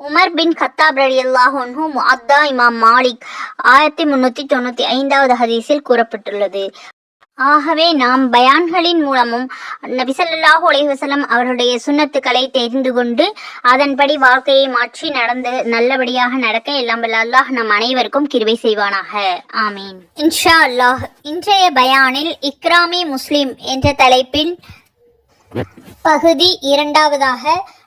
Umar பின் கத்தாப் ரலியல்லாஹு அன்ஹு முஅத்தா இமாம் மாலிக் ஆயிரத்தி முன்னூத்தி தொண்ணூத்தி ஐந்தாவது ஹதீஸில் கூறப்பட்டுள்ளது. ஆகவே நாம் பயான்களின் மூலமும் நபிசல்லாஹு அலைவசலம் அவருடைய சுண்ணத்துக்களை தெரிந்து கொண்டு அதன்படி வாழ்க்கையை மாற்றி நடந்து நல்லபடியாக நடக்க எல்லாம் அல்லாஹ் நம் அனைவருக்கும் கிருவை செய்வானாக. ஆமீன். இன்ஷா அல்லாஹ் இன்றைய பயானில் இக்ராமி முஸ்லிம் என்ற தலைப்பில் பகுதி இரண்டாவதாக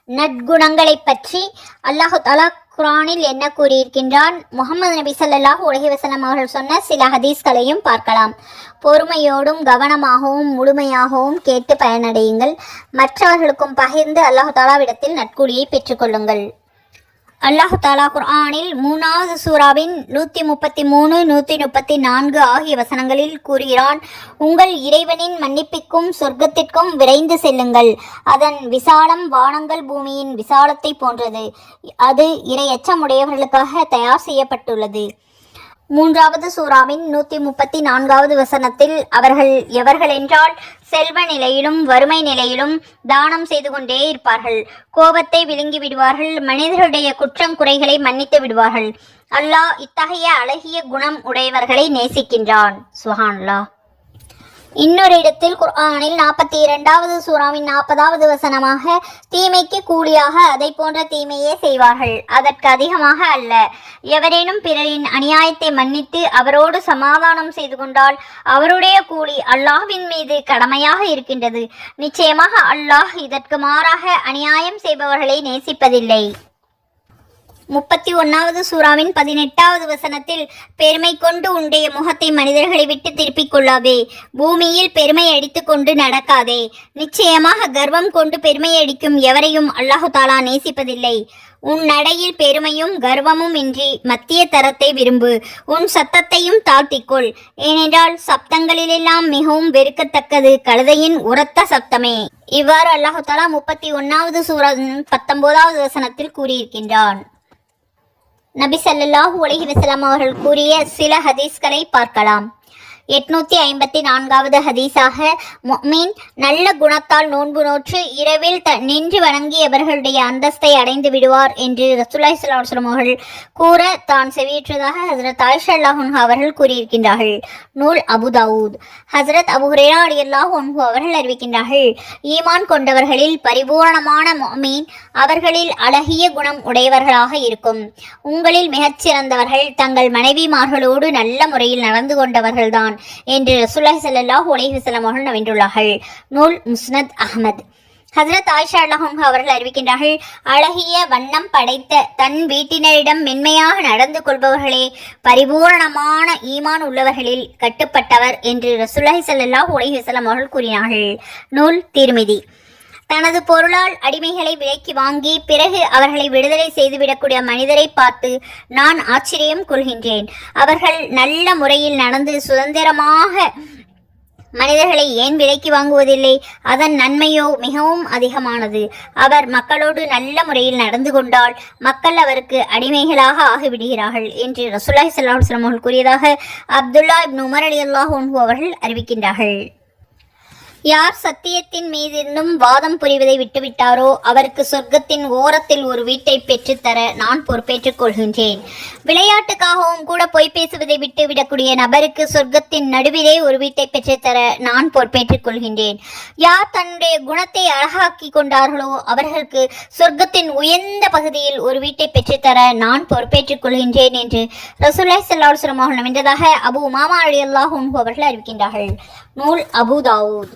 நற்குணங்களை பற்றி அல்லாஹு தாலா குரானில் என்ன கூறியிருக்கின்றான்? முகமது நபி சல்லாஹ் உலகி வசனம் அவர்கள் சொன்ன சில ஹதீஸ்களையும் பார்க்கலாம். பொறுமையோடும் கவனமாகவும் முழுமையாகவும் கேட்டு பயனடையுங்கள். மற்றவர்களுக்கும் பகிர்ந்து அல்லாஹு தாலாவிடத்தில் நற்கூலியை பெற்றுக்கொள்ளுங்கள் அல்லாஹு தாலா குர்ஆனில் மூணாவது சூறாவின் நூற்றி முப்பத்தி மூணு நூற்றி முப்பத்தி நான்கு ஆகிய வசனங்களில் கூறுகிறான் உங்கள் இறைவனின் மன்னிப்பிற்கும் சொர்க்கத்திற்கும் விரைந்து செல்லுங்கள். அதன் விசாலம் வானங்கள் பூமியின் விசாலத்தை போன்றது. அது இரையச்சமுடையவர்களுக்காக தயார் செய்யப்பட்டுள்ளது. மூன்றாவது சூறாவின் நூற்றி முப்பத்தி நான்காவது வசனத்தில் அவர்கள் எவர்கள் என்றால் செல்வ நிலையிலும் வறுமை நிலையிலும் தானம் செய்து கொண்டே இருப்பார்கள். கோபத்தை விழுங்கி விடுவார்கள் மனிதர்களுடைய குற்றம் குறைகளை மன்னித்து விடுவார்கள். அல்லாஹ் இத்தகைய அழகிய குணம் உடையவர்களை நேசிக்கின்றான். சுஹான்லா இன்னொரு இடத்தில் குர்ஆனில் நாற்பத்தி இரண்டாவது சூறாவின் நாற்பதாவது வசனமாக தீமைக்கு கூலியாக அதை போன்ற தீமையே செய்வார்கள். அதற்கு அதிகமாக அல்ல. எவரேனும் பிறரின் அநியாயத்தை மன்னித்து அவரோடு சமாதானம் செய்து கொண்டால் அவருடைய கூலி அல்லாஹ்வின் மீது கடமையாக இருக்கின்றது. நிச்சயமாக அல்லாஹ் இதற்கு மாறாக அநியாயம் செய்பவர்களை நேசிப்பதில்லை. முப்பத்தி ஒன்னாவது சூறாவின் பதினெட்டாவது வசனத்தில் பெருமை கொண்டு உன்னுடைய முகத்தை மனிதர்களை விட்டு திருப்பிக் கொள்ளாதே. பூமியில் பெருமை அடித்துக் கொண்டு நடக்காதே. நிச்சயமாக கர்வம் கொண்டு பெருமை அடிக்கும் எவரையும் அல்லாஹு தாலா நேசிப்பதில்லை. உன் நடையில் பெருமையும் கர்வமும் இன்றி மத்திய தரத்தை விரும்பு. உன் சத்தத்தையும் தாழ்த்திக்கொள். ஏனென்றால் சப்தங்களிலெல்லாம் மிகவும் வெறுக்கத்தக்கது கழுதையின் உரத்த சப்தமே. இவ்வாறு அல்லாஹு தாலா முப்பத்தி ஒன்னாவது சூரன் பத்தொன்பதாவது வசனத்தில் கூறியிருக்கின்றான். நபி சல்லாஹூ அலஹி வசலாம் அவர்கள் கூறிய சில ஹதீஸ்களை பார்க்கலாம். எட்நூத்தி ஐம்பத்தி நான்காவது ஹதீஸாக மொமீன் நல்ல குணத்தால் நோன்பு நோற்று இரவில் த நின்று வணங்கியவர்களுடைய அந்தஸ்தை அடைந்து விடுவார் என்று ரசுல்லாய் ஸல்லல்லாஹு அவர்கள் கூற தான் செவியேற்றதாக ஹசரத் ஆயிஷா அல்லாஹ் அவர்கள் கூறியிருக்கின்றார்கள். நூல் அபுதாவூத் ஹசரத் அபுஹுரேனா அபு ஹுரேரா அலியல்லாஹு அவர்கள் அறிவிக்கின்றார்கள் ஈமான் கொண்டவர்களில் பரிபூரணமான மொமீன் அவர்களில் அழகிய குணம் உடையவர்களாக இருக்கும். உங்களில் மிகச்சிறந்தவர்கள் தங்கள் மனைவிமார்களோடு நல்ல முறையில் நடந்து கொண்டவர்கள்தான். என்று ரசூலுல்லாஹி சல்லாஹூ அலைஹி அவர்கள் நவின்றுள்ளார்கள் நூல் முஸ்னத் அஹ்மத். ஹசரத் ஆயிஷா அல்லாஹும் அவர்கள் அறிவிக்கின்றார்கள் அழகிய வண்ணம் படைத்த தன் வீட்டினரிடம் மென்மையாக நடந்து கொள்பவர்களே பரிபூரணமான ஈமான் உள்ளவர்களில் கட்டுப்பட்டவர் என்று ரசுல்லாஹி சல்லாஹூ அலைஹி அவர்கள் கூறினார்கள். நூல் திருமிதி. தனது பொருளால் அடிமைகளை விலைக்கு வாங்கி பிறகு அவர்களை விடுதலை செய்துவிடக்கூடிய மனிதரை பார்த்து நான் ஆச்சரியம் கொள்கின்றேன். அவர்கள் நல்ல முறையில் நடந்து சுதந்திரமாக மனிதர்களை ஏன் விலைக்கு வாங்குவதில்லை? அதன் நன்மையோ மிகவும் அதிகமானது. அவர் மக்களோடு நல்ல முறையில் நடந்து கொண்டால் மக்கள் அவருக்கு அடிமைகளாக ஆகிவிடுகிறார்கள் என்று ரசூல்லாஹி சல்லாஹ் அவர்கள் கூறியதாக அப்துல்லா இப்னு உமர் அலி அல்லாஹ் அவர்கள் அறிவிக்கின்றார்கள். யார் சத்தியத்தின் மீதிருந்தும் வாதம் புரிவதை விட்டுவிட்டாரோ அவருக்கு சொர்க்கத்தின் ஓரத்தில் ஒரு வீட்டை பெற்றுத்தர நான் பொறுப்பேற்றுக் கொள்கின்றேன். விளையாட்டுக்காகவும் கூட பொய் பேசுவதை விட்டுவிடக்கூடிய நபருக்கு சொர்க்கத்தின் நடுவிலே ஒரு வீட்டை பெற்றுத்தர நான் பொறுப்பேற்றுக் கொள்கின்றேன். யார் தன்னுடைய குணத்தை அழகாக்கி கொண்டார்களோ அவர்களுக்கு சொர்க்கத்தின் உயர்ந்த பகுதியில் ஒரு வீட்டை பெற்றுத்தர நான் பொறுப்பேற்றுக் கொள்கின்றேன் என்று ரசூல்லாய் சல்லாஹ் அவர்கள் வென்றதாக அபு மாமா அலி அவர்கள் அறிவிக்கின்றார்கள். நூல் அபு தாவூத்.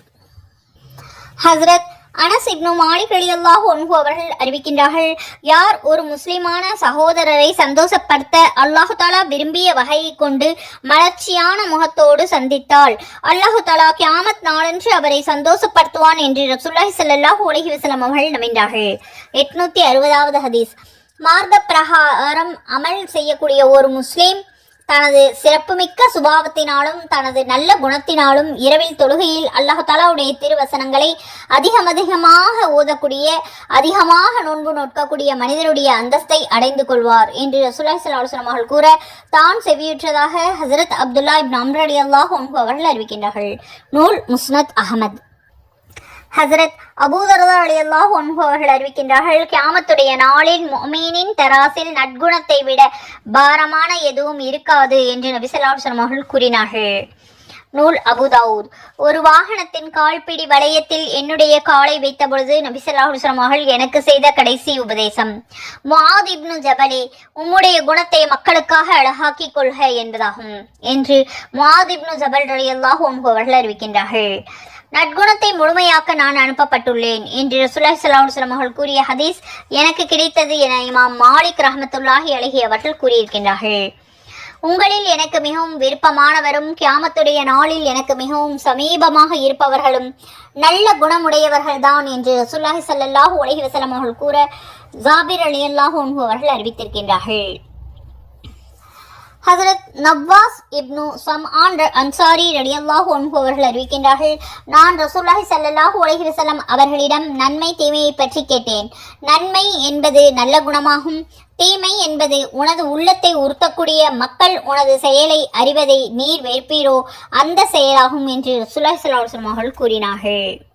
ஹஸ்ரத் அனஸ் இப்னு மாலிக் அல்லாஹ் அன்ஹு அவர்கள் அறிவிக்கின்றார்கள் யார் ஒரு முஸ்லிமான சகோதரரை சந்தோஷப்படுத்த அல்லாஹு தாலா விரும்பிய வகையை கொண்டு மலர்ச்சியான முகத்தோடு சந்தித்தால் அல்லாஹு தாலா கியாமத் நாளன்று அவரை சந்தோஷப்படுத்துவான் என்று ரசுல்லாஹி சல்லாஹூ உலகி வசலம் அவர்கள் நம்பினார்கள். எட்நூத்தி அறுபதாவது ஹதீஸ். மார்க்க பிரகாரம் அமல் செய்யக்கூடிய ஒரு முஸ்லீம் தனது சிறப்புமிக்க சுபாவத்தினாலும் தனது நல்ல குணத்தினாலும் இரவில் தொழுகையில் அல்லாஹாலாவுடைய திருவசனங்களை அதிகம் அதிகமாக ஓதக்கூடிய அதிகமாக நோன்பு நோக்கக்கூடிய மனிதனுடைய அந்தஸ்தை அடைந்து கொள்வார் என்று ரசூலாய் சலாஹம் அவர்கள் கூற தான் செவியுற்றதாக ஹசரத் அப்துல்லா இப் அம்ர் அல்லாஹ் அவர்கள் அறிவிக்கின்றார்கள். நூல் முஸ்னத் அகமது ஹசரத் அபூதரதா அலியல்லாஹ் அவர்கள் அறிவிக்கின்றார்கள் கியாமத்துடைய நாளில் மொமீனின் தராசில் நற்குணத்தை விட பாரமான எதுவும் இருக்காது என்று நபிசல்லாஹம் அவர்கள் கூறினார்கள். நூல் அபுதாவூத் ஒரு வாகனத்தின் கால்பிடி வளையத்தில் என்னுடைய காலை வைத்த பொழுது நபிசல்லாஹுஸ்லம் அவர்கள் எனக்கு செய்த கடைசி உபதேசம் முஆத் இப்னு ஜபலே உம்முடைய குணத்தை மக்களுக்காக அழகாக்கிக் கொள்க என்பதாகும் என்று முஆத் இப்னு ஜபல் ரலியல்லாஹு அவர்கள் அறிவிக்கின்றார்கள். நற்குணத்தை முழுமையாக்க நான் அனுப்பப்பட்டுள்ளேன் என்று ரசூலாய் சல்லாஹ் அவர்கள் கூறிய ஹதீஸ் எனக்கு கிடைத்தது என இமாம் மாலிக் ரஹமத்துல்லாஹி அழகி அவர்கள் கூறியிருக்கின்றார்கள். உங்களில் எனக்கு மிகவும் விருப்பமானவரும் கியாமத்துடைய நாளில் எனக்கு மிகவும் சமீபமாக இருப்பவர்களும் நல்ல குணமுடையவர்கள்தான் என்று ரசூல்லாஹி சல்லாஹூ உலகி வசலம் அவர்கள் கூற ஜாபிர் அலியல்லாஹு அன்ஹு அவர்கள் அறிவித்திருக்கின்றார்கள். ஹசரத் நவ்வாஸ் இப்னு சம்ஆன் ர- அன்சாரி ரலியல்லாஹு அன்ஹு அவர்கள் அறிவிக்கின்றார்கள் நான் ரசூல்லாஹி ஸல்லல்லாஹு உலகி வசலம் அவர்களிடம் நன்மை தீமையை பற்றி கேட்டேன். நன்மை என்பது நல்ல குணமாகும் தீமை என்பது உனது உள்ளத்தை உறுத்தக்கூடிய மக்கள் உனது செயலை அறிவதை நீர் வெறுப்பீரோ அந்த செயலாகும் என்று ரசூலுல்லாஹி சல்லாஹ் அவர்கள் கூறினார்கள்.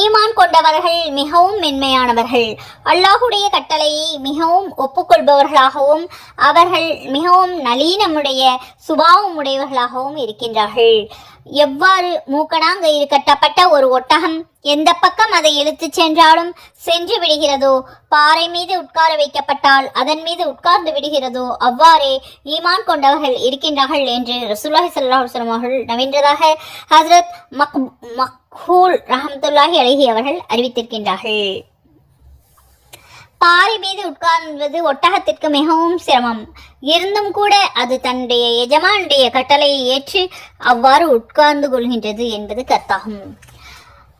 ஈமான் கொண்டவர்கள் மிகவும் மென்மையானவர்கள். அல்லாஹுடைய கட்டளையை மிகவும் ஒப்புக்கொள்பவர்களாகவும் அவர்கள் மிகவும் நளீனமுடைய சுபாவம் உடையவர்களாகவும் இருக்கின்றார்கள். எவ்வாறு மூக்கணாங்கயிறு கட்டப்பட்ட ஒரு ஒட்டகம் எந்த பக்கம் அதை இழுத்துச் சென்றாலும் சென்று விடுகிறதோ பாறை மீது உட்கார வைக்கப்பட்டால் அதன் மீது உட்கார்ந்து விடுகிறதோ அவ்வாறே ஈமான் கொண்டவர்கள் இருக்கின்றார்கள் என்று ரசூல்லாஹி சல்லாஹ் அவர்கள் நவீன்றதாக ஹஜ்ரத் மக் மக்ஹூல் ரஹமத்துல்லாஹி அலைஹி அவர்கள் அறிவித்திருக்கின்றார்கள். பாறை மீது உட்கார்வது ஒட்டகத்திற்கு மிகவும் சிரமம். இருந்தும் கூட அது தன்னுடைய எஜமானுடைய கட்டளையை ஏற்று அவ்வாறு உட்கார்ந்து கொள்கின்றது என்பது கர்த்தாகும்.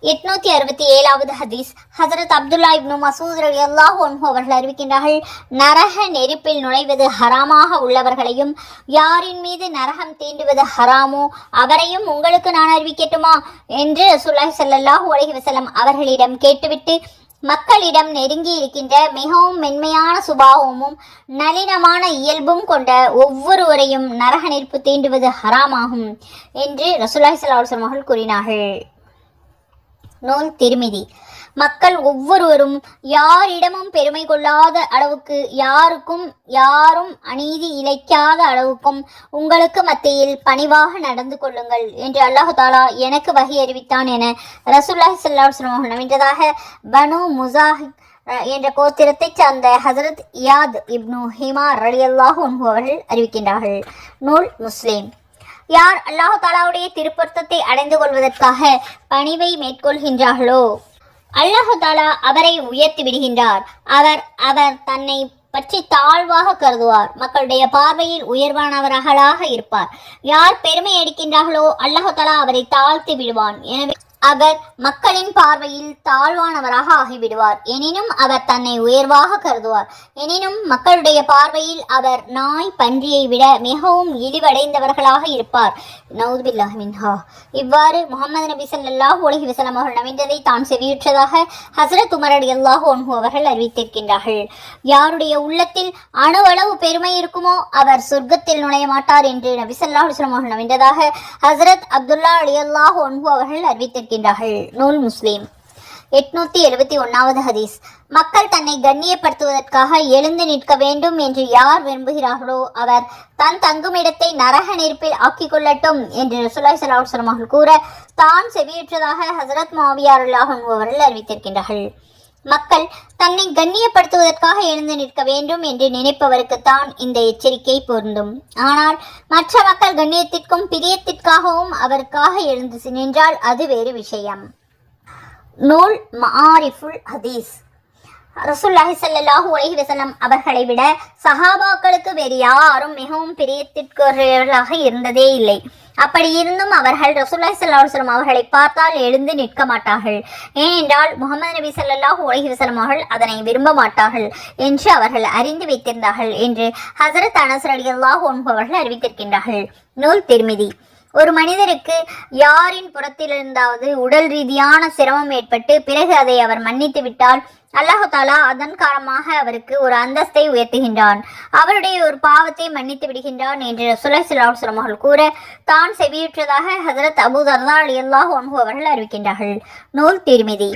எட்நூத்தி அறுபத்தி ஏழாவது ஹதீஸ். ஹசரத் அப்துல்லா இப்னு மசூத் அலி அல்லாஹ் அவர்கள் அறிவிக்கின்றார்கள் நரக நெருப்பில் நுழைவது ஹராமாக உள்ளவர்களையும் யாரின் மீது நரகம் தீண்டுவது ஹராமோ அவரையும் உங்களுக்கு நான் அறிவிக்கட்டுமா? என்று சுல்லாஹ் சல்லாஹூ அலஹி வசலம் அவர்களிடம் கேட்டுவிட்டு மக்களிடம் நெருங்கி இருக்கின்ற மிகவும் மென்மையான சுபாவமும் நளினமான இயல்பும் கொண்ட ஒவ்வொருவரையும் நரக நெருப்பு தீண்டுவது ஹராமாகும் என்று ரசூலுல்லாஹி சல்லாஹ் அவர்கள் கூறினார்கள். நூல் திருமிதி. மக்கள் ஒவ்வொருவரும் யாரிடமும் பெருமை கொள்ளாத அளவுக்கு யாருக்கும் யாரும் அநீதி இழைக்காத அளவுக்கும் உங்களுக்கு மத்தியில் பணிவாக நடந்து கொள்ளுங்கள் என்று அல்லாஹு தாலா எனக்கு வகை அறிவித்தான் என ரசூல்லாஹி ஸல்லல்லாஹு அலைஹி பனு முசாஹிக் என்ற கோத்திரத்தைச் சார்ந்த ஹசரத் இயாத் இப்னு ஹிமா ரலியல்லாஹு அவர்கள் அறிவிக்கின்றார்கள். நூல் முஸ்லீம். யார் அல்லாஹு தாலாவுடைய திருப்பொருத்தத்தை அடைந்து கொள்வதற்காக பணிவை மேற்கொள்கின்றார்களோ? அல்லாஹு தாலா அவரை உயர்த்தி விடுகின்றார். அவர் அவர் தன்னை பற்றி தாழ்வாக கருதுவார். மக்களுடைய பார்வையில் உயர்வானவர்களாக இருப்பார். யார் பெருமை அடிக்கின்றார்களோ அல்லாஹு தாலா அவரை தாழ்த்தி விடுவான். எனவே அவர் மக்களின் பார்வையில் தாழ்வானவராக ஆகிவிடுவார். எனினும் அவர் தன்னை உயர்வாக கருதுவார். எனினும் மக்களுடைய பார்வையில் அவர் நாய் பன்றியை விட மிகவும் இழிவடைந்தவர்களாக இருப்பார். நவுதுபில்லாஹின்ஹா இவ்வாறு முகமது நபி சல்லாஹ் உலகி வஸல்லம் அவர்கள் அமைந்ததை தான் செவியுற்றதாக ஹசரத் உமர் அல்லாஹ் அன்ஹு அவர்கள் அறிவித்திருக்கின்றார்கள். யாருடைய உள்ளத்தில் அணுவளவு பெருமை இருக்குமோ அவர் சொர்க்கத்தில் நுழைய மாட்டார் என்று நபி சல்லாஹ் அவர்கள் அமைந்ததாக ஹசரத் அப்துல்லா ரலியல்லாஹு அன்ஹு அவர்கள் அறிவித்திருக்கிறார் இருக்கின்றார்கள் நூல் முஸ்லீம். எட்நூத்தி எழுபத்தி ஒன்னாவது ஹதீஸ். மக்கள் தன்னை கண்ணியப்படுத்துவதற்காக எழுந்து நிற்க வேண்டும் என்று யார் விரும்புகிறார்களோ அவர் தன் தங்குமிடத்தை நரக நெருப்பில் ஆக்கிக் கொள்ளட்டும் என்று ரசூலுல்லாஹி ஸல்லல்லாஹு அவர்கள் கூற தான் செவியுற்றதாக ஹசரத் மாவியார் அவர்கள் அறிவித்திருக்கின்றார்கள். மக்கள் தன்னை கண்ணியப்படுத்துவதற்காக எழுந்து நிற்க வேண்டும் என்று நினைப்பவருக்கு தான் இந்த எச்சரிக்கை பொருந்தும். ஆனால் மற்ற மக்கள் கண்ணியத்திற்கும் பிரியத்திற்காகவும் அவருக்காக எழுந்து நின்றால் அது வேறு விஷயம். நூல் மாரிஃபுல் ஹதீஸ். ரசூல்லாஹி ஸல்லல்லாஹு உலகி வசலம் அவர்களை விட சஹாபாக்களுக்கு வேறு யாரும் மிகவும் பிரியத்திற்குரியவர்களாக இருந்ததே இல்லை. அப்படி இருந்தும் அவர்கள் ரசூல்லா ஸல்லல்லாஹு அவர்களை பார்த்தால் எழுந்து நிற்க மாட்டார்கள். ஏனென்றால் முகமது நபி ஸல்லல்லாஹு அலைஹி அவர்கள் அதனை விரும்ப மாட்டார்கள் என்று அவர்கள் அறிந்து வைத்திருந்தார்கள் என்று ஹசரத் அனசர் ரலியல்லாஹு அன்ஹு அவர்கள் அறிவித்திருக்கின்றார்கள். நூல் திருமிதி. ஒரு மனிதருக்கு யாரின் புறத்திலிருந்தாவது உடல் ரீதியான சிரமம் ஏற்பட்டு பிறகு அதை அவர் மன்னித்து விட்டால் அல்லாஹாலா அதன் காரணமாக அவருக்கு ஒரு அந்தஸ்தை உயர்த்துகின்றான். அவருடைய ஒரு பாவத்தை மன்னித்து விடுகின்றான் என்று சுலை அவர்கள் கூற தான் செவியுற்றதாக ஹசரத் அபு தர்தா அலி அல்லாஹ் அவர்கள் அறிவிக்கின்றார்கள். நூல் திருமிதி.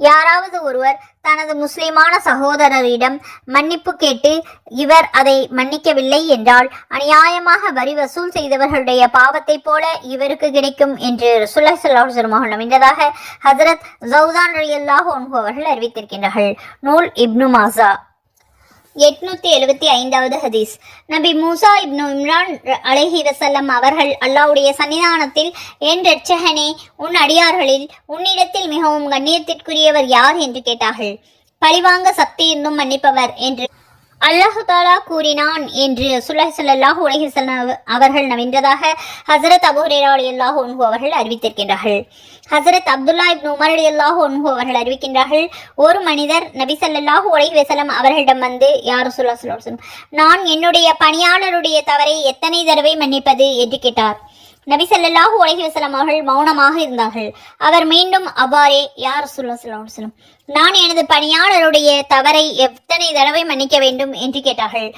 யாராவது ஒருவர் தனது முஸ்லிமான சகோதரரிடம் மன்னிப்பு கேட்டு இவர் அதை மன்னிக்கவில்லை என்றால் அநியாயமாக வரி வசூல் செய்தவர்களுடைய பாவத்தைப் போல இவருக்கு கிடைக்கும் என்று சுல்லாஹ் சல்லாஹ் அமைந்ததாக ஹசரத் ஜவுதான் அலி அல்லாஹ் அவர்கள் அறிவித்திருக்கின்றார்கள். நூல் இப்னு மாசா எட்நூத்தி எழுபத்தி ஐந்தாவது ஹதீஸ். நபி மூசா இப்னு இம்ரான் அலஹி வசல்லம் அவர்கள் அல்லாவுடைய சன்னிதானத்தில் என் ரட்சகனே உன் அடியார்களில் உன்னிடத்தில் மிகவும் கண்ணியத்திற்குரியவர் யார்? என்று கேட்டார்கள். பழிவாங்க சக்தி இருந்தும் மன்னிப்பவர் என்று அல்லாஹாலா கூறினான் என்று சுல்லாஹ் ஸல்லல்லாஹு அலைஹி அவர்கள் நவின்றதாக ஹசரத் அபூ ஹுரைரா ரலியல்லாஹு அவர்கள் அறிவித்திருக்கின்றார்கள். ஹசரத் அப்துல்லா இப்னு உமர் அல்லாஹ் அன்ஹு அவர்கள் அறிவிக்கின்றார்கள் ஒரு மனிதர் நபி ஸல்லல்லாஹு உலகி வசலம் அவர்களிடம் வந்து யார் சுல்லா ஸல்லல்லாஹு நான் என்னுடைய பணியாளருடைய தவறை எத்தனை தடவை மன்னிப்பது? என்று கேட்டார். நபி ஸல்லல்லாஹு உலகி வசலம் அவர்கள் மௌனமாக இருந்தார்கள். அவர் மீண்டும் அவ்வாறே யார் ரசூலுல்லாஹி ஸல்லல்லாஹு நான் எனது பணியாளருடைய தவறை எத்தனை தடவை மன்னிக்க வேண்டும்? என்று கேட்டார்கள்.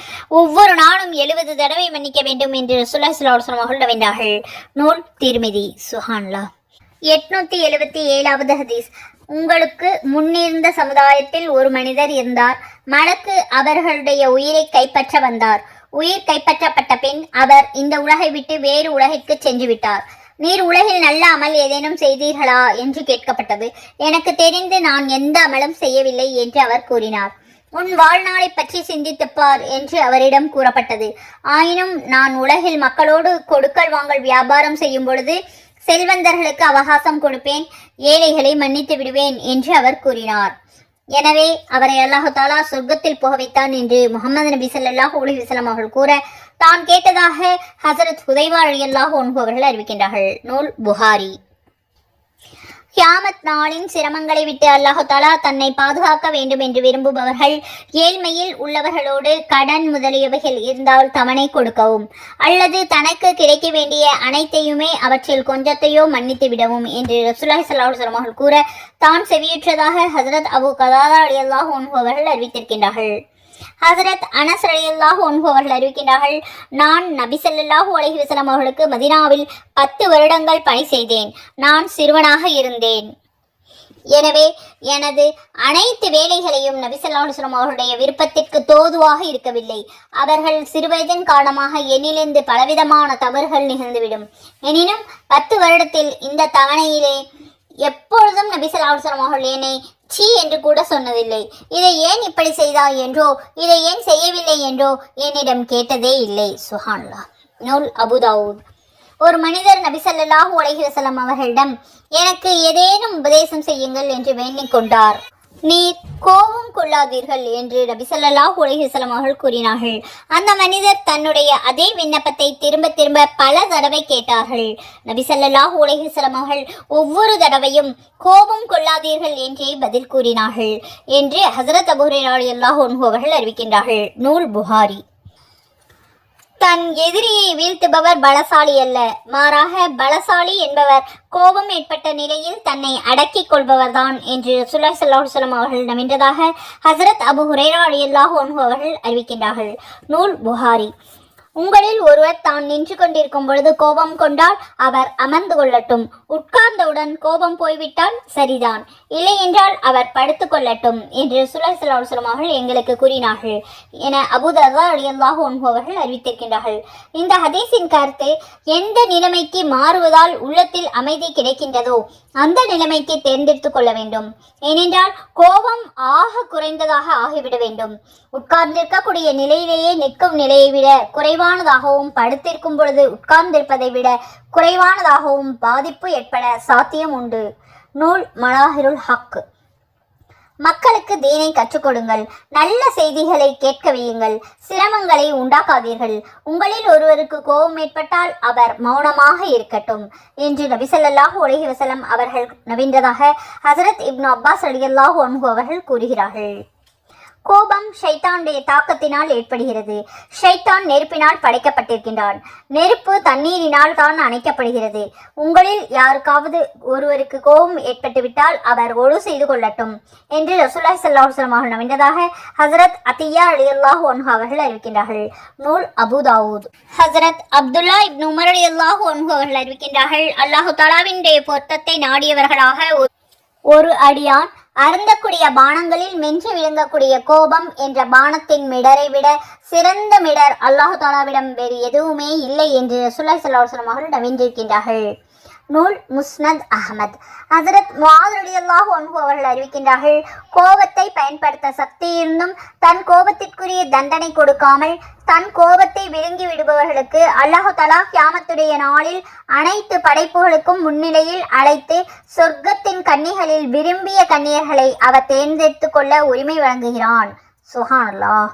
ஒவ்வொரு நாளும் எழுபது தடவை மன்னிக்க வேண்டும் என்று சுல்லா ஸல்லல்லாஹு அவர்கள் வேண்டார்கள் நூல் திருமிதி சுஹான்லா எட்நூத்தி எழுபத்தி ஏழாவது ஹதீஸ். உங்களுக்கு முன்னிருந்த சமுதாயத்தில் ஒரு மனிதர் இருந்தார். மலக்கு அவர்களுடைய உயிரை கைப்பற்ற வந்தார். உயிர் கைப்பற்றப்பட்ட பின் அவர் இந்த உலகை விட்டு வேறு உலகிற்கு சென்று விட்டார் நீர் உலகில் நல்ல அமல் ஏதேனும் செய்தீர்களா? என்று கேட்கப்பட்டது. எனக்கு தெரிந்து நான் எந்த அமலும் செய்யவில்லை என்று அவர் கூறினார். உன் வாழ்நாளை பற்றி சிந்தித்துப்பார் என்று அவரிடம் கூறப்பட்டது. ஆயினும் நான் உலகில் மக்களோடு கொடுக்கல் வாங்கல் வியாபாரம் செய்யும் பொழுது செல்வந்தர்களுக்கு அவகாசம் கொடுப்பேன் ஏழைகளை மன்னித்து விடுவேன் என்று அவர் கூறினார். எனவே அவரை அல்லாஹாலா சொர்க்கத்தில் போக வைத்தான் என்று முகமது நபி சல்லாஹ் அலைஹி அவர்கள் கூற தான் கேட்டதாக ஹசரத் ஹுதைவா ரலியல்லாஹு ஒன்பவர்கள் அறிவிக்கின்றார்கள். நூல் புகாரி. கியாமத் நாளின் சிரமங்களை விட்டு அல்லாஹாலா தன்னை பாதுகாக்க வேண்டும் என்று விரும்புபவர்கள் ஏழ்மையில் உள்ளவர்களோடு கடன் முதலியவைகள் இருந்தால் தவணை கொடுக்கவும். அல்லது தனக்கு கிடைக்க வேண்டிய அனைத்தையுமே அவற்றில் கொஞ்சத்தையோ மன்னித்து விடவும் என்று ரசுல்லாஹி ஸல்லல்லாஹு அவர்கள் கூற தான் செவியுற்றதாக ஹசரத் அபு கதாதா அலி அல்லாஹ் அவர்கள் அறிவித்திருக்கின்றார்கள். ஹசரத் அனஸ் ரலியல்லாஹு அன்ஹு அவர்கள் அறிவிக்கின்றார்கள் நான் நபிசல்லாஹூ அலஹி வசலம் அவர்களுக்கு மதினாவில் பத்து வருடங்கள் பணி செய்தேன். நான் சிறுவனாக இருந்தேன். எனவே எனது அனைத்து வேலைகளையும் நபிசல்லாஹுஸ்லம் அவர்களுடைய விருப்பத்திற்கு தோதுவாக இருக்கவில்லை. அவர்கள் சிறுவயதின் காரணமாக என்னிலிருந்து பலவிதமான தவறுகள் நிகழ்ந்துவிடும். எனினும் பத்து வருடத்தில் இந்த தவணையிலே எப்பொழுதும் நபிசல்லாஹுஸ்லம் அவர்கள் என்னை சீ என்று கூட சொன்னதில்லை. இதை ஏன் இப்படி செய்தாய் என்றோ இதை ஏன் செய்யவில்லை என்றோ என்னிடம் கேட்டதே இல்லை. சுஹான்லா நூல் அபுதாவூத் ஒரு மனிதர் நபிசல்லாஹூ ஸல்லல்லாஹு அலைஹி அவர்களிடம் எனக்கு ஏதேனும் உபதேசம் செய்யுங்கள் என்று வேண்டிக் கொண்டார். நீர் கோபம் கொள்ளாதீர்கள் என்று நபி உலகிசலம் அவர்கள் கூறினார்கள். அந்த மனிதர் தன்னுடைய அதே விண்ணப்பத்தை திரும்ப திரும்ப பல தடவை கேட்டார்கள். நபி உலகிசலம் அவர்கள் ஒவ்வொரு தடவையும் கோபம் கொள்ளாதீர்கள் என்றே பதில் கூறினார்கள் என்று ஹசரத் அபூ அல்லாஹ் அவர்கள் அறிவிக்கின்றார்கள். நூல் புகாரி. தன் எதிரியை வீழ்த்துபவர் பலசாலி அல்ல. மாறாக பலசாலி என்பவர் கோபம் ஏற்பட்ட நிலையில் தன்னை அடக்கிக் கொள்பவர்தான் என்று சுல்லா சல்லாஹுசலம் அவர்கள் நவின்றதாக ஹசரத் அபு ஹுரேரா அலியல்லாஹு அன்ஹு அவர்கள் அறிவிக்கின்றார்கள். நூல் புகாரி. உங்களில் ஒருவர் தான் நின்று கொண்டிருக்கும் பொழுது கோபம் கொண்டால் அவர் அமர்ந்து கொள்ளட்டும். உட்கார்ந்தவுடன் கோபம் போய்விட்டால் சரிதான். இல்லை என்றால் அவர் படுத்துக் கொள்ளட்டும் என்று சுலசலம் அவர்கள் எங்களுக்கு கூறினார்கள் என அபுதர்தா அழியல்லாக உண்பவர்கள் அவர்கள் அறிவித்திருக்கின்றார்கள். இந்த ஹதீஸின் கருத்து எந்த நிலைமைக்கு மாறுவதால் உள்ளத்தில் அமைதி கிடைக்கின்றதோ அந்த நிலைமைக்கு தேர்ந்தெடுத்துக் கொள்ள வேண்டும். ஏனென்றால் கோபம் ஆக குறைந்ததாக ஆகிவிட வேண்டும். உட்கார்ந்திருக்கக்கூடிய நிலையிலேயே நிற்கும் நிலையை விட குறைவானதாகவும் படுத்திருக்கும் பொழுது உட்கார்ந்திருப்பதை விட குறைவானதாகவும் பாதிப்பு ஏற்பட சாத்தியம் உண்டு. நூல் மலாஹிருல் ஹக். மக்களுக்கு தீனை கற்றுக் கொடுங்கள். நல்ல செய்திகளை கேட்க வையுங்கள். சிரமங்களை உண்டாக்காதீர்கள். உங்களில் ஒருவருக்கு கோபம் ஏற்பட்டால் அவர் மௌனமாக இருக்கட்டும். என்று நபிசல்லாஹு உலகி வசலம் அவர்கள் நவீன்றதாக ஹசரத் இப்னு அப்பாஸ் அலியல்லாஹு அன்ஹு அவர்கள் கூறுகிறார்கள். கோபம் ஷைத்தானுடைய தாக்கத்தினால் ஏற்படுகிறது. ஷைத்தான் நெருப்பினால் படைக்கப்பட்டிருக்கின்றான். நெருப்பு தண்ணீரினால் தான் அணைக்கப்படுகிறது. உங்களில் யாருக்காவது ஒருவருக்கு கோபம் ஏற்பட்டுவிட்டால் அவர் ஒழு செய்து கொள்ளட்டும் என்று ரசூல்லாய் சல்லாஹு அவர்கள் நவிந்ததாக ஹசரத் அத்தியா அலியல்லாஹு ஒன்ஹு அவர்கள் அறிவிக்கின்றார்கள். நூல் அபுதாவூத் ஹசரத் அப்துல்லா இப்னு உமர் அலியல்லாஹு ஒன்ஹு அவர்கள் அறிவிக்கின்றார்கள். அல்லாஹு தலாவினுடைய பொருத்தத்தை நாடியவர்களாக ஒரு- அடியான் அருந்தக்கூடிய பானங்களில் மென்று விழுங்கக்கூடிய கோபம் என்ற பானத்தின் மிடரை விட சிறந்த மிடர் அல்லாஹு தாலாவிடம் வேறு எதுவுமே இல்லை என்று சுல்லாய் சல்லாஹம் அவர்கள் வென்றிருக்கின்றார்கள் நூல் முஸ்னத் அஹமத். ஹசரத் முஆதுரடியல்லாஹு ஒன்பு அவர்கள் அறிவிக்கின்றார்கள் கோபத்தை பயன்படுத்த சக்தி இருந்தும் தன் கோபத்திற்குரிய தண்டனை கொடுக்காமல் தன் கோபத்தை விழுங்கி விடுபவர்களுக்கு அல்லாஹு தலா கியாமத்துடைய நாளில் அனைத்து படைப்புகளுக்கும் முன்னிலையில் அழைத்து சொர்க்கத்தின் கன்னிகளில் விரும்பிய கன்னியர்களை அவர் தேர்ந்தெடுத்துக் கொள்ள உரிமை வழங்குகிறான். சுஹானல்லாஹ்.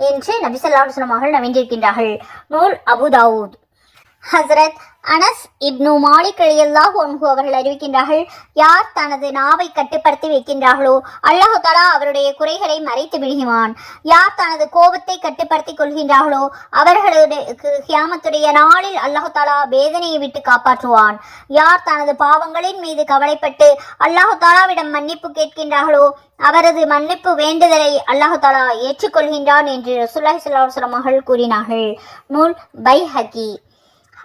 என்று நபிசல்லாஹு அவர்கள் நவீந்திருக்கின்றார்கள் நூல் அபுதாவூத் ஹசரத் அனஸ் இப்னு மாலிக் அழியல்லாஹ் அன்ஹு அவர்கள் அறிவிக்கின்றார்கள் யார் தனது நாவை கட்டுப்படுத்தி வைக்கின்றார்களோ அல்லாஹு தலா அவருடைய குறைகளை மறைத்து விடுகிறான். யார் தனது கோபத்தை கட்டுப்படுத்திக் கொள்கின்றார்களோ அவர்களுடைய கியாமத்துடைய நாளில் அல்லாஹு தாலா வேதனையை விட்டு காப்பாற்றுவான். யார் தனது பாவங்களின் மீது கவலைப்பட்டு அல்லாஹு தாலாவிடம் மன்னிப்பு கேட்கின்றார்களோ அவரது மன்னிப்பு வேண்டுதலை அல்லாஹு தாலா ஏற்றுக்கொள்கின்றான் என்று சுல்லாஹி ஸல்லல்லாஹு அலைஹி அவர்கள் கூறினார்கள். நூல் பை ஹக்கி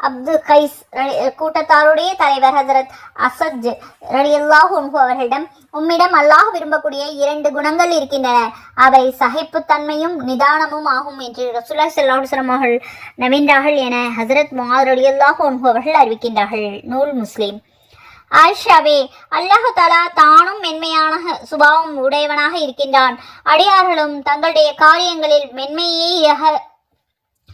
அப்துல் கைஸ் கூட்டத்தாருடைய தலைவர் ஹசரத் அசத் ரலியல்லாஹ் அன்ஹு அவர்களிடம் உம்மிடம் அல்லாஹ் விரும்பக்கூடிய இரண்டு குணங்கள் இருக்கின்றன. அவை சகிப்புத்தன்மையும் நிதானமும் ஆகும் என்று ரசுல்லா ஸல்லல்லாஹு அவர்கள் நவீன்றார்கள் என ஹசரத் முஆத் ரலியல்லாஹ் அன்ஹு அவர்கள் அறிவிக்கின்றார்கள். நூல் முஸ்லீம். ஆயிஷாவே அல்லாஹு தலா தானும் மென்மையான சுபாவம் உடையவனாக இருக்கின்றான். அடியார்களும் தங்களுடைய காரியங்களில் மென்மையே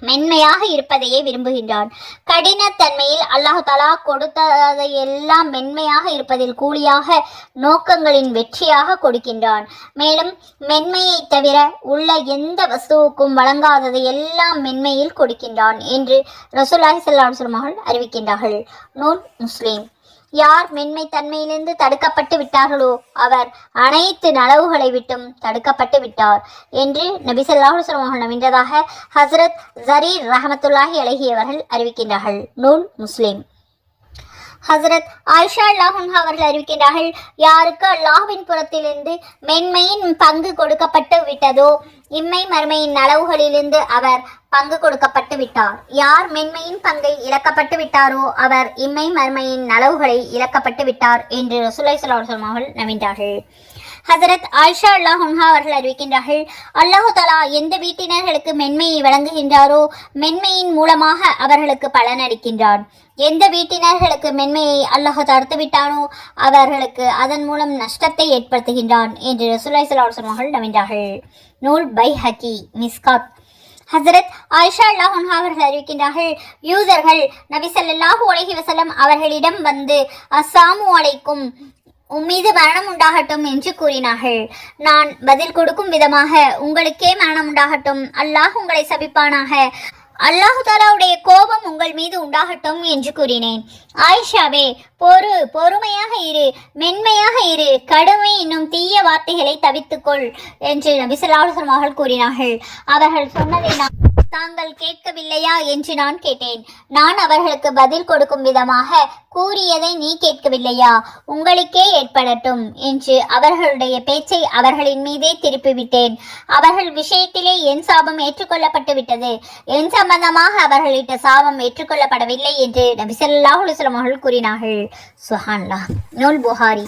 மென்மையாக இருப்பதையே விரும்புகின்றான். கடினத்தன்மையில் அல்லாஹாலா கொடுத்ததை எல்லாம் மென்மையாக இருப்பதில் கூலியாக நோக்கங்களின் வெற்றியாக கொடுக்கின்றான். மேலும் மென்மையை தவிர உள்ள எந்த வஸ்துவுக்கும் வழங்காததை எல்லாம் மென்மையில் கொடுக்கின்றான் என்று ரசூலாஹி ஸல்லல்லாஹு அவர்கள் அறிவிக்கின்றார்கள். நூல் முஸ்லீம். யார் மென்மை தன்மையிலிருந்து தடுக்கப்பட்டு விட்டார்களோ அவர் அனைத்து நலவுகளை விட்டும் தடுக்கப்பட்டு விட்டார் என்று நபி ஸல்லல்லாஹு அலைஹி அவர்கள் நவின்றதாக ஹஸ்ரத் ஜரீர் ரஹமத்துல்லாஹி அழகியவர்கள் அறிவிக்கின்றார்கள். நூல் முஸ்லிம். ஹசரத் ஆயிஷா அல்லாஹுன்ஹா அவர்கள் அறிவிக்கின்றார்கள் யாருக்கு அல்லாஹ்வின் புறத்திலிருந்து மென்மையின் பங்கு கொடுக்கப்பட்டு விட்டதோ இம்மை மறுமையின் அளவுகளிலிருந்து அவர் பங்கு கொடுக்கப்பட்டு விட்டார். யார் மென்மையின் பங்கை இழக்கப்பட்டு விட்டாரோ அவர் இம்மை மறுமையின் நலவுகளை இழக்கப்பட்டு விட்டார் என்று ரசூலை சலாஹம் அவர்கள் நவின்றார்கள் ஹசரத் ஆயிஷா அல்லாஹ் அவர்கள் அறிவிக்கின்றார்கள் அல்லாஹு தலா எந்த வீட்டினர்களுக்கு மென்மையை வழங்குகின்றாரோ மென்மையின் மூலமாக அவர்களுக்கு பலன் அளிக்கின்றான். எந்த வீட்டினர்களுக்கு மென்மையை அல்லாஹ் தடுத்து விட்டானோ அவர்களுக்கு அதன் மூலம் நஷ்டத்தை ஏற்படுத்துகின்றான் என்று ரசூலாய் சலாஹம் அவர்கள் நவின்றார்கள் நூல் பை ஹக்கி மிஸ்காத். ஹசரத் ஆயிஷா அல்லாஹுன்ஹா அவர்கள் அறிவிக்கின்றார்கள் யூதர்கள் நபி ஸல்லல்லாஹு அலைஹி அவர்களிடம் வந்து அஸ்ஸாமு அலைக்கும் உம்மீது மரணம் உண்டாகட்டும் என்று கூறினார்கள். நான் பதில் கொடுக்கும் விதமாக உங்களுக்கே மரணம் உண்டாகட்டும். அல்லாஹ் உங்களை சபிப்பானாக. அல்லாஹு தாலாவுடைய கோபம் உங்கள் மீது உண்டாகட்டும் என்று கூறினேன். ஆயிஷாவே பொறு பொறுமையாக இரு மென்மையாக இரு கடுமை இன்னும் தீய வார்த்தைகளை தவித்துக்கொள் என்று நபிசல்லாஹன் மகள் கூறினார்கள். அவர்கள் சொன்னதை நான் தாங்கள் கேட்கவில்லையா என்று நான் கேட்டேன். நான் அவர்களுக்கு பதில் கொடுக்கும் விதமாக கூறியதை நீ கேட்கவில்லையா? உங்களுக்கே ஏற்படட்டும் என்று அவர்களுடைய பேச்சை அவர்களின் மீதே திருப்பிவிட்டேன். அவர்கள் விஷயத்திலே என் சாபம் ஏற்றுக்கொள்ளப்பட்டு விட்டது என் சம்பந்தமாக அவர்களிட்ட சாபம் ஏற்றுக்கொள்ளப்படவில்லை என்று நபிசல்லாஹ் அவர்கள் கூறினார்கள். சுஹான்லா நூல் புகாரி.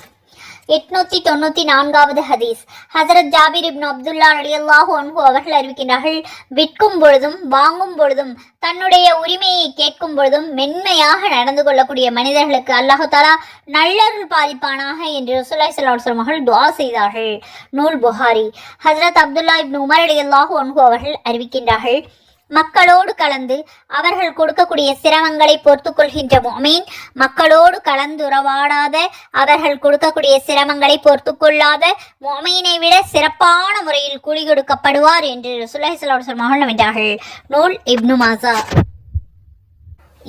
எட்நூத்தி தொண்ணூத்தி நான்காவது ஹதீஸ். ஹசரத் ஜாபிர் இப்னு அப்துல்லா அலியல்லாஹு அன்ஹு அவர்கள் அறிவிக்கின்றார்கள் விற்கும் பொழுதும் வாங்கும் பொழுதும் தன்னுடைய உரிமையை கேட்கும் பொழுதும் மென்மையாக நடந்து கொள்ளக்கூடிய மனிதர்களுக்கு அல்லாஹு தாலா நல்லருள் பாதிப்பானாக என்று ரசூலுல்லாஹி ஸல்லல்லாஹு அவர்கள் துவா செய்தார்கள். நூல் புகாரி. ஹசரத் அப்துல்லா இப்னு உமர் அலியல்லாஹு அன்ஹு அவர்கள் அறிவிக்கின்றார்கள் மக்களோடு கலந்து அவர்கள் கொடுக்கக்கூடிய சிரமங்களை பொறுத்து கொள்கின்ற மொமீன் மக்களோடு கலந்துறவாடாத அவர்கள் கொடுக்கக்கூடிய சிரமங்களை பொறுத்து கொள்ளாத மொமீனை விட சிறப்பான முறையில் குழி கொடுக்கப்படுவார் என்று சுல்லாஹி சல்லாஹ் மகள் வென்றார்கள் நூல் இப்னு மாசா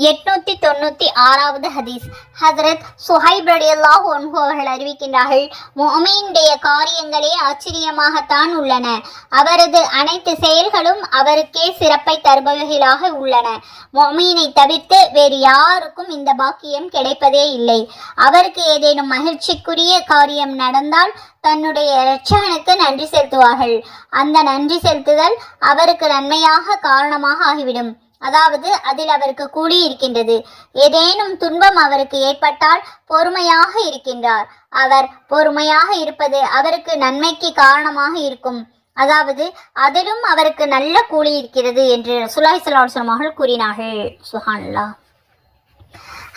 எட்நூத்தி தொண்ணூத்தி ஆறாவது ஹதீஸ். ஹசரத் சுஹைப் ரடியல்லாஹ் அன்ஹு அவர்கள் அறிவிக்கின்றார்கள் முஅமீனுடைய காரியங்களே ஆச்சரியமாகத்தான் உள்ளன. அவரது அனைத்து செயல்களும் அவருக்கே சிறப்பை தருபவைகளாக உள்ளன. முஅமீனை தவிர்த்து வேறு யாருக்கும் இந்த பாக்கியம் கிடைப்பதே இல்லை. அவருக்கு ஏதேனும் மகிழ்ச்சிக்குரிய காரியம் நடந்தால் தன்னுடைய இரட்சகனுக்கு நன்றி செலுத்துவார்கள். அந்த நன்றி செலுத்துதல் அவருக்கு நன்மையாக காரணமாக ஆகிவிடும். அதாவது அதில் அவருக்கு கூலி இருக்கின்றது. ஏதேனும் துன்பம் அவருக்கு ஏற்பட்டால் பொறுமையாக இருக்கின்றார். அவர் பொறுமையாக இருப்பது அவருக்கு நன்மைக்கு காரணமாக இருக்கும். அதாவது அதிலும் அவருக்கு நல்ல கூலி இருக்கிறது என்று சுலாய் சலாஹ் கூறினார்கள். சுஹான்லா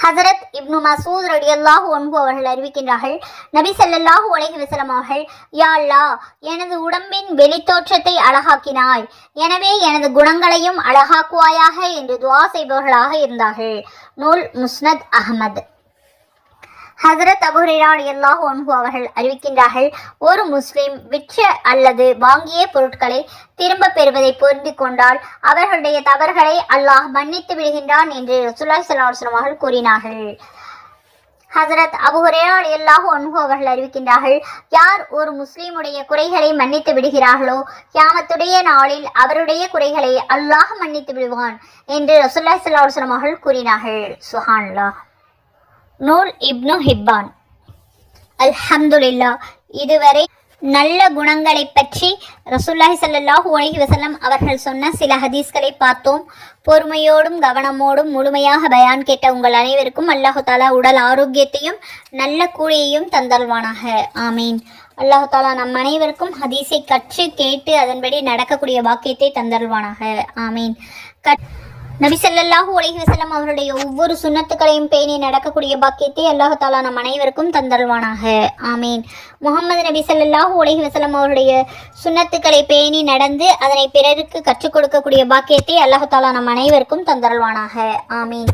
ஹசரத் இப்னு மசூத் ரடியல்லாஹு ஒன்பு அவர்கள் அறிவிக்கின்றார்கள் நபி செல்லல்லாஹு உலகி விசலம் அவர்கள் யா எனது உடம்பின் வெளித்தோற்றத்தை அழகாக்கினாய் எனவே எனது குணங்களையும் அழகாக்குவாயாக என்று துவா செய்பவர்களாக இருந்தார்கள். நூல் முஸ்னத் அகமது ஹசரத் அபுரைரான் எல்லாஹ் ஒன்பு அவர்கள் அறிவிக்கின்றார்கள் ஒரு முஸ்லிம் விற்ற அல்லது வாங்கிய பொருட்களை திரும்ப பெறுவதை பொருந்தி கொண்டால் அவர்களுடைய தவறுகளை அல்லாஹ் மன்னித்து விடுகின்றான் என்று ரசூலுல்லாஹி ஸல்லல்லாஹு அவர்கள் கூறினார்கள். ஹசரத் அபுஹுரேரால் எல்லாஹு ஒன்பு அவர்கள் அறிவிக்கின்றார்கள் யார் ஒரு முஸ்லீமுடைய குறைகளை மன்னித்து விடுகிறார்களோ கியாமத்துடைய நாளில் அவருடைய குறைகளை அல்லாஹ் மன்னித்து விடுவான் என்று ரசூலுல்லாஹி ஸல்லல்லாஹு அவர்கள் கூறினார்கள். சுஹான்லா நூல் இப்னு ஹிப்பான். அல்ஹம்துலில்லா இதுவரை நல்ல குணங்களை பற்றி ரசூல்லாஹி ஸல்லல்லாஹு அலைஹி வசலம் அவர்கள் சொன்ன சில ஹதீஸ்களை பார்த்தோம். பொறுமையோடும் கவனமோடும் முழுமையாக பயான் கேட்ட உங்கள் அனைவருக்கும் அல்லாஹு தாலா உடல் ஆரோக்கியத்தையும் நல்ல கூலியையும் தந்தல்வானாக ஆமீன். அல்லாஹு தாலா நம் அனைவருக்கும் ஹதீஸை கற்று கேட்டு அதன்படி நடக்கக்கூடிய வாக்கியத்தை தந்தல்வானாக ஆமீன். கற் நபி ஸல்லல்லாஹு அலைஹி அவருடைய ஒவ்வொரு சுண்ணத்துக்களையும் பேணி நடக்கக்கூடிய பாக்கியத்தை அல்லாஹ் தாலா நம் அனைவருக்கும் தந்தருவானாக ஆமீன். முகமது நபி சல்லாஹூ அலைஹி வசலம் அவருடைய சுன்னத்துக்களை பேணி நடந்து அதனை பிறருக்கு கற்றுக் கொடுக்கக்கூடிய பாக்கியத்தை அல்லாஹ் தாலா நம் அனைவருக்கும் தந்தருவானாக ஆமீன்.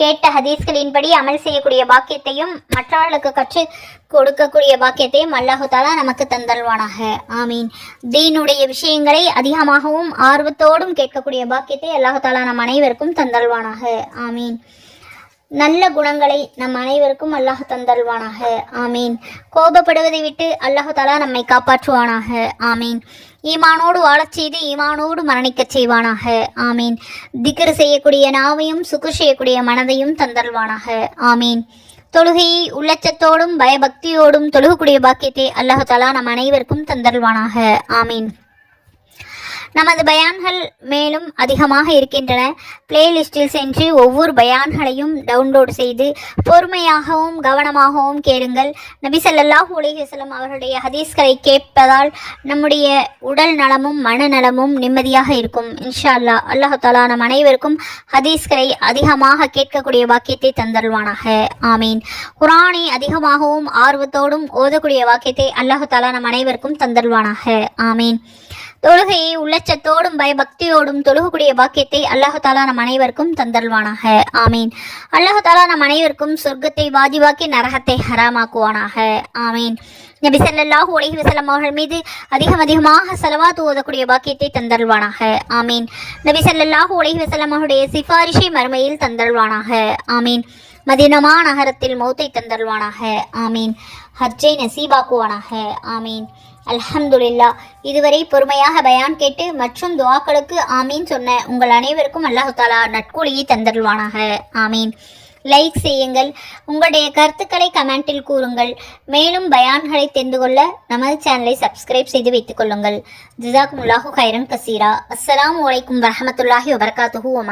கேட்ட ஹதீஸ்களின்படி அமல் செய்யக்கூடிய பாக்கியத்தையும் மற்றவர்களுக்கு கற்றுக் கொடுக்கக்கூடிய பாக்கியத்தையும் அல்லாஹு தாலா நமக்கு தந்தல்வானாக ஆமீன். தீனுடைய விஷயங்களை அதிகமாகவும் ஆர்வத்தோடும் கேட்கக்கூடிய பாக்கியத்தை அல்லாஹு தாலா நம் அனைவருக்கும் தந்தல்வானாக ஆமீன். நல்ல குணங்களை நம் அனைவருக்கும் அல்லாஹ் தந்தல்வானாக ஆமீன். கோபப்படுவதை விட்டு அல்லாஹு தாலா நம்மை காப்பாற்றுவானாக. ஆமீன். ஈமானோடு வாழச் செய்து ஈமானோடு மரணிக்கச் செய்வானாக. ஆமீன். திக்ரு செய்யக்கூடிய நாவையும் சுக்குர் செய்யக்கூடிய மனதையும் தந்தல்வானாக ஆமீன். தொழுகையை உள்ளச்சத்தோடும் பயபக்தியோடும் தொழுகக்கூடிய பாக்கியத்தை அல்லாஹாலா நம் அனைவருக்கும் தந்தல்வானாக ஆமீன். நமது பயான்கள் மேலும் அதிகமாக இருக்கின்றன. பிளேலிஸ்டில் சென்று ஒவ்வொரு பயான்களையும் டவுன்லோட் செய்து பொறுமையாகவும் கவனமாகவும் கேளுங்கள். நபிசல்லாஹ் ஸல்லல்லாஹு அவர்களுடைய ஹதீஸ்களை கேட்பதால் நம்முடைய உடல் நலமும் மனநலமும் நிம்மதியாக இருக்கும். இன்ஷா அல்லாஹ் அல்லாஹு நம் அனைவருக்கும் ஹதீஸ்களை அதிகமாக கேட்கக்கூடிய வாக்கியத்தை தந்தருவானாக ஆமீன். குரானை அதிகமாகவும் ஆர்வத்தோடும் ஓதக்கூடிய வாக்கியத்தை அல்லாஹாலா நம் அனைவருக்கும் தந்தருவானாக ஆமீன். தொழுகையை உள்ளச்சத்தோடும் பயபக்தியோடும் தொழுகக்கூடிய பாக்கியத்தை அல்லாஹாலா நம் அனைவருக்கும் தந்தல்வானாக ஆமீன். அல்லாஹாலா நம் அனைவருக்கும் சொர்க்கத்தை வாஜிவாக்கி நரகத்தை ஹராமாக்குவானாக. ஆமீன். நபி ஸல்லல்லாஹு உலகி வசலம் அவர்கள் மீது அதிகம் அதிகமாக செலவாத்து ஓதக்கூடிய பாக்கியத்தை தந்தல்வானாக ஆமீன். நபி ஸல்லல்லாஹு உலகி வசலம் அவருடைய சிபாரிஷை மறுமையில் தந்தல்வானாக ஆமீன். மதினமா நகரத்தில் மௌத்தை தந்தல்வானாக ஆமீன். ஹஜ்ஜை நசீபாக்குவானாக. ஆமீன். அல்ஹம்துலில்லா. இதுவரை பொறுமையாக பயான் கேட்டு மற்றும் துவாக்களுக்கு ஆமீன் சொன்ன உங்கள் அனைவருக்கும் அல்லாஹு தாலா நட்கூலியை தந்தருள்வானாக. ஆமீன். லைக் செய்யுங்கள். உங்களுடைய கருத்துக்களை கமெண்டில் கூறுங்கள். மேலும் பயான்களை தெரிந்து கொள்ள நமது சேனலை சப்ஸ்கிரைப் செய்து வைத்துக் கொள்ளுங்கள். ஜிசாக்குமுல்லாஹு ஹைரன் கசீரா. அஸ்லாம் அலைக்கும் வரமத்துல்லாஹி வபர்காத்துஹூ வ